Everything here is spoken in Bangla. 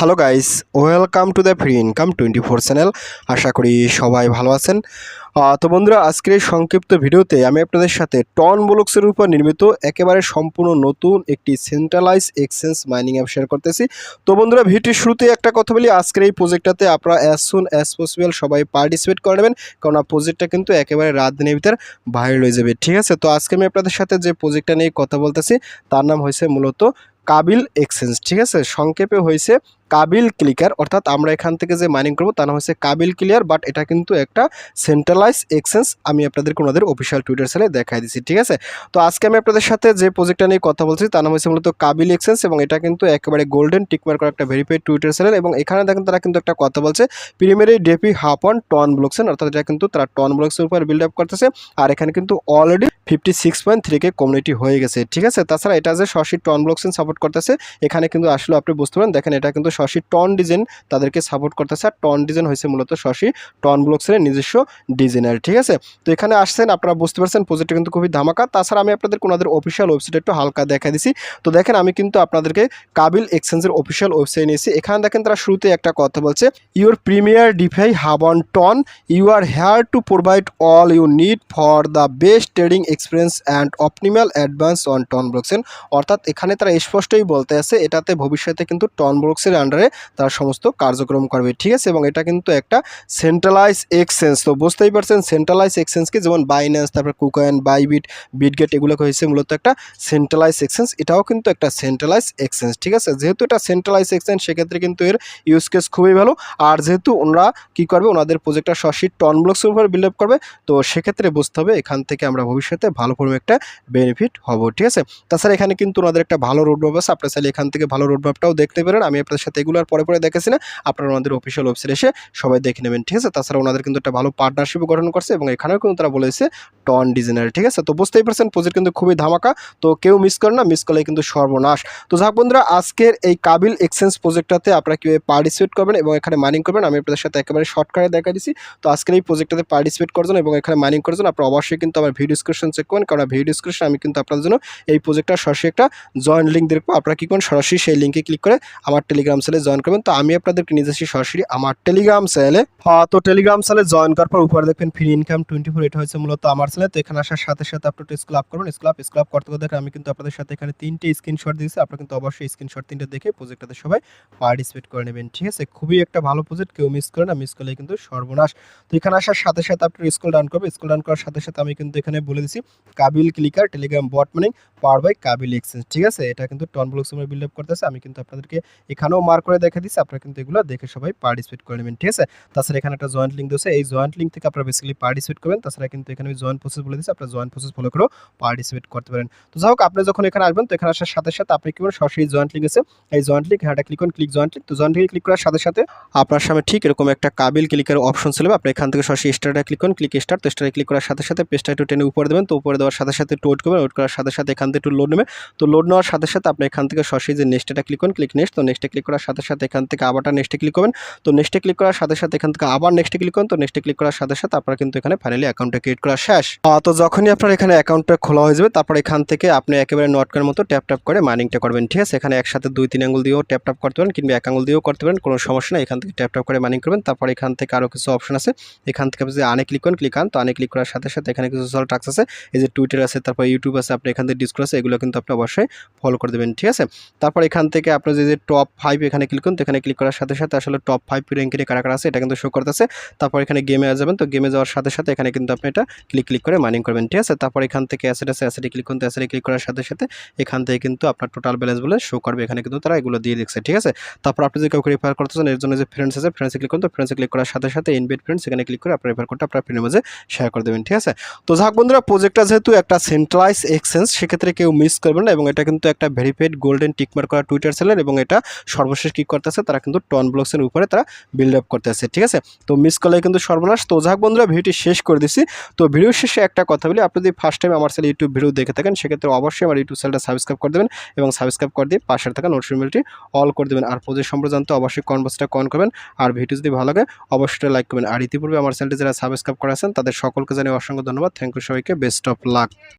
Hello guys welcome to the free income twenty four channel আশা করি সবাই ভালো আছেন। তো বন্ধুরা, আজকের এই সংক্ষিপ্ত ভিডিওতে আমি আপনাদের সাথে টন ব্লকসের উপর নির্মিত, একেবারে সম্পূর্ণ নতুন একটি centralise exchange mining app share করতেছি। তো বন্ধুরা ভিডিওর শুরুতে একটা কথা বলি, আজকের এই প্রজেক্টটাতে আপনারা অ্যাজ সুন অ্যাজ পসিবল সবাই পার্টিসিপেট করে নেবেন, কারণ প্রজেক্টটা কিন্তু একেবারে রাত দিনের ভিতর ভাইরাল হয়ে যাবে। ঠিক আছে? তো আজকে আমি আপনাদের সাথে যে প্রজেক্টটা নিয়ে কথা বলতেছি, তার নাম হয়েছে মূলত কাবিল এক্সচেঞ্জ, ঠিক আছে? সংক্ষেপে হয়েছে কাবিল ক্লিকার, অর্থাৎ আমরা এখান থেকে যে মাইনিং করব তা নাম হচ্ছে কাবিল ক্লিয়ার বাট এটা কিন্তু একটা সেন্ট্রালাইজ এক্সচেঞ্জ আমি আপনাদেরকে ওনাদের অফিসিয়াল টুইটার সেলে দেখাই দিচ্ছি ঠিক আছে? তো আজকে আমি আপনাদের সাথে যে প্রজেক্টটা নিয়ে কথা বলছি তার নাম হচ্ছে মূলত কাবিল এক্সচেঞ্জ এবং এটা কিন্তু একেবারে গোল্ডেন টিকমার করা একটা ভেরিফাইড টুইটার সেলের এবং এখানে দেখেন তারা কিন্তু একটা কথা বলছে premier DeFi hub on TON blockchain অর্থাৎ এটা কিন্তু তারা টন ব্লকসের উপর বিল্ড আপ করতেছে, আর এখানে কিন্তু already fifty six point থ্রিকে community হয়ে গেছে, ঠিক আছে? তাছাড়া এটা যে শশি টন ব্লকসেন সাপোর্ট করতেছে, এখানে কিন্তু আসলে আপনি বুঝতে পারেন, দেখেন এটা কিন্তু শশি টন ডিজাইন তাদেরকে সাপোর্ট করতেছে, আর টন ডিজাইন হয়েছে মূলত শশি টন ব্লকসের নিজস্ব ডিজাইনার ঠিক আছে? তো এখানে আসছেন, আপনারা বুঝতে পারছেন প্রজেক্টটা কিন্তু খুবই ধামাকা। তাছাড়া আমি আপনাদের ওনাদের অফিসিয়াল ওয়েবসাইট একটু হালকা দেখা দিছি। তো দেখেন, আমি কিন্তু আপনাদেরকে কাবিল এক্সচেঞ্জের অফিসিয়াল ওয়েবসাইট নিয়েছি। এখানে দেখেন, তারা শুরুতে একটা কথা বলছে your premier DeFi hub on TON you are here to provide all you need for the best trading experience and optimal advance on TON blockchain অর্থাৎ এখানে তারা স্পষ্টই বলতে আছে, এটাতে ভবিষ্যতে কিন্তু টন ব্লকসের আন্ডারে তারা সমস্ত কার্যক্রম করবে। ঠিক আছে? এবং এটা কিন্তু একটা সেন্ট্রালাইজ এক্সচেঞ্জ তো বুঝতেই পারছেন সেন্ট্রালাইজ এক্সচেঞ্জকে যেমন বাইন্যান্স তারপর কুকয়েন বাইবিট বিটগেট এগুলোকে হয়েছে মূলত একটা সেন্ট্রালাইজ এক্সচেঞ্জ এটাও কিন্তু একটা সেন্ট্রালাইজ এক্সচেঞ্জ ঠিক আছে? যেহেতু এটা সেন্ট্রালাইজ এক্সচেঞ্জ সেক্ষেত্রে কিন্তু এর ইউজ কেস খুবই ভালো। আর যেহেতু ওনারা কী করবে? ওনাদের প্রজেক্টটা সশি টন ব্লক্সের উপর বিল্ড করবে। তো সেক্ষেত্রে বুঝতে হবে, এখান থেকে আমরা ভবিষ্যতে ভালো পরিমাণে একটা বেনিফিট হব, ঠিক আছে? তাছাড়া এখানে কিন্তু ওনাদের একটা ভালো রোড ম্যাপ আছে। আপনার চাইলে এখান থেকে ভালো রোড ম্যাপটাও দেখতে পারেন। আমি আপনাদের সাথে এগুলো আর পরে পরে দেখেছি না। আপনারা ওনাদের অফিসিয়াল ওয়েবসাইট এসে সবাই দেখে নেবেন, ঠিক আছে? তাছাড়া ওনাদের কিন্তু একটা ভালো পার্টনারশিপ গঠন করছে এবং এখানেও কিন্তু তারা বলেছে টন ডিজাইনার ঠিক আছে? তো বুঝতেই পারছেন, প্রজেক্ট কিন্তু খুবই ধামাকা। তো কেউ মিস করেন না মিস করলে কিন্তু সর্বনাশ। তো যাক বন্ধুরা, আজকের এই কাবিল এক্সচেঞ্জ প্রজেক্টটাতে আপনারা কীভাবে পার্টিসিপেট করবেন এবং এখানে মাইনিং করবেন, আমি আপনাদের সাথে একেবারে শর্টকাটে দেখা দিচ্ছি। তো আজকের এই প্রজেক্টটাতে পার্টিসিপেট করার জন্য এবং এখানে মাইনিং করার জন্য আপনারা অবশ্যই কিন্তু আমার ভিডিও ডিসক্রিপশন চেক করবেন কারণ ভিডিও ডিসক্রিপশন আমি কিন্তু আপনাদের জন্য এই প্রজেক্টটা সরাসরি একটা জয়েন লিঙ্ক দেখব আপনারা কী করেন, সরাসরি সেই লিঙ্কে ক্লিক করে আমার টেলিগ্রাম চ্যানেলে জয়েন করবেন। তো আমি আপনাদেরকে নিয়ে যাচ্ছি সরাসরি আমার টেলিগ্রাম চ্যানেলে তো টেলিগ্রাম চ্যানেলে জয়েন করার পর উপরে দেখবেন ফ্রি ইনকাম টোয়েন্টি ফোর এটা হচ্ছে মূলত আমার চ্যানেল তো এখানে আসার সাথে সাথে আপনি স্কুল আপ করবেন স্কুল আপ স্কুল আপ করতে করতে আমি কিন্তু আপনাদের সাথে এখানে তিনটে স্ক্রিনশট দিয়েছি। আপনারা কিন্তু অবশ্যই স্ক্রিনশট তিনটে দেখে প্রজেক্টটাতে সবাই পার্টিসিপেট করে নেবেন, ঠিক আছে? খুবই একটা ভালো প্রজেক্ট কেউ মিস করে না মিস করলে কিন্তু সর্বনাশ। তো এখানে আসার সাথে সাথে আপনি স্কুল ডাউন করবে স্কুল ডাউন করার সাথে সাথে আমি কিন্তু এখানে বলে দিচ্ছি Kabil clicker, Telegram bot mining power by Kabil exchange ঠিক আছে? এটা কিন্তু টন ব্লক সময় বিল্ড আপ করতেছে। আমি কিন্তু আপনাদেরকে এখানেও মার্ক করে দেখে দিচ্ছি। আপনারা কিন্তু এগুলো দেখে সবাই পার্টিসিপেট করে নেবেন, ঠিক আছে? তাছাড়া এখানে একটা জয়েন্ট লিঙ্ক দিয়েছে এই জয়েন্ট লিঙ্ক থেকে আপনারা বেসিক্যালি পার্টিসিপেট করবেন। তাছাড়া কিন্তু এখানে জয়েন্ট প্রসেস বলে দিচ্ছি আপনারা জয়েন্ট প্রসেস ফলো করেও পার্টিসিপেট করতে পারেন। তো যাই হোক, আপনি যখন এখানে আসবেন, তো এখানে আসার সাথে সাথে আপনি কি করবেন? সরাসরি জয়েন্ট লিঙ্ক আছে এই জয়েন্ট লিঙ্ক হ্যাঁ ক্লিক করুন ক্লিক জয়েন্ট লিঙ্ক তো জয়েন্ট লিঙ্ক ক্লিক করার সাথে সাথে আপনার সামনে ঠিক এরকম একটা কাবিল ক্লিকের অপশন ছিল আপনি এখান থেকে সরাসরি স্টারটা ক্লিক করুন ক্লিক স্টার তো স্টারে ক্লিক করার সাথে সাথে পেজটা একটু টেনে উপরে দেবেন। তো উপরে দেওয়ার সাথে সাথে একটু ওয়েট করবেন ওয়েট করার সাথে সাথে এখান থেকে একটু লোড নেবে তো লোড নেওয়ার সাথে সাথে আপনি এখান থেকে সরাসরি যে নেক্সটটা ক্লিক করুন ক্লিক নেক্সট তো নেক্সটে ক্লিক করার সাথে সাথে এখান থেকে আবারটা নেক্সটে ক্লিক করবেন। তো নেক্সটে ক্লিক করার সাথে সাথে এখান থেকে আবার নেক্সটে ক্লিক করুন, তো নেক্সটে ক্লিক করার সাথে সাথে আপনার কিন্তু এখানে ফাইনালি অ্যাকাউন্টটা ক্রিয়েট করা শেষ। তো যখনই আপনার এখানে অ্যাকাউন্টটা খোলা হয়ে যাবে, তারপর এখান থেকে আপনি একেবারে নটকের মতো ট্যাপ ট্যাপ করে মাইনিংটা করবেন, ঠিক আছে? এখানে একসাথে দুই, তিন আঙ্গুল দিয়েও ট্যাপ ট্যাপ করতে পারেন কিংবা এক আঙ্গুল দিয়েও করতে পারেন, কোনো সমস্যা নেই। এখান থেকে ট্যাপ ট্যাপ করে মাইনিং করবেন, তারপর এখান থেকে আরও কিছু অপশন আছে। এখান থেকে আপনি আনে ক্লিক করেন ক্লিক আন, তো আনে ক্লিক করার সাথে সাথে এখানে কিছু সোশ্যাল টাক্স আছে। এই যে টুইটার আছে, তারপর ইউটিউব আছে, আপনি এখান থেকে ডিসক্রস আছে, এগুলো কিন্তু আপনি অবশ্যই ফলো করে দেবেন, ঠিক আছে? তারপর এখান থেকে আপনার যে টপ ফাইভ এখানে ক্লিক করুন, তো এখানে ক্লিক করার সাথে সাথে আসলে টপ ফাইভ র্যাঙ্কের কারা কারা আছে, এটা কিন্তু শো করতেছে। তারপর এখানে গেমে যাবেন, তো গেমে যাওয়ার সাথে সাথে এখানে কিন্তু আপনি এটা ক্লিক ক্লিক করে মাইনিং করবেন, ঠিক আছে? তারপর এখান থেকে অ্যাসেট আছে অ্যাসেটে ক্লিক করুন অ্যাসেটে ক্লিক করার সাথে সাথে এখান থেকে কিন্তু আপনার টোটাল ব্যালেন্স বলে শো করবে, এখানে কিন্তু তারা এগুলো দিয়ে দিচ্ছে, ঠিক আছে? তারপর আপনি যে কাউকে রেফার করতেছেন, এর জন্য যে ফ্রেন্ডস আছে ফ্রেন্ডসে ক্লিক করুন, তো ফ্রেন্ডসে ক্লিক করার সাথে সাথে ইনভাইট ফ্রেন্ডস এখানে ক্লিক করে আপনার রেফার করতে আপনার ফ্রেন্ডের মাঝে শেয়ার করে দেবেন, ঠিক আছে? তো যাক বন্ধুরা প্রজেক্টটা যেহেতু একটা সেন্ট্রালাইজ এক্সচেঞ্জ সেক্ষেত্রে কেউ মিস করবেন না এবং এটা কিন্তু একটা ভেরিফাইড গোল্ডেন টিকমার করা টুইটার সেলার এবং এটা সর্বশেষ কি করতেছে, তারা কিন্তু টন ব্লকসের উপরে তারা বিল্ড আপ করতেছে, ঠিক আছে? তো মিস করলে কিন্তু সর্বনাশ। তো যাক বন্ধুরা, ভিডিওটি শেষ করে দিছি। তো ভিডিও শেষে একটা কথা বলি, আপনি যদি ফার্স্ট টাইম আমার চ্যানেল ইউটিউব ভিডিও দেখে থাকেন, সেক্ষেত্রে অবশ্যই আমার ইউটিউব চ্যানেলটা সাবস্ক্রাইব করে দেবেন এবং সাবস্ক্রাইব করে দিয়ে পাশে থাকা নোটিফিকেশনটি অল করে দেবেন। আর প্রজেক্ট সম্পর্কে জানতে অবশ্যই কনভার্সটা কন করবেন। আর ভিডিও যদি ভালো লাগে, অবশ্যই লাইক করবেন। আর ইতিপূর্বে আমার চ্যানেলটি যারা সাবস্ক্রাইব করা আছেন, তাদের সকলকে জানিয়ে অসংখ্য ধন্যবাদ। থ্যাংক ইউ সবাইকে। Best of luck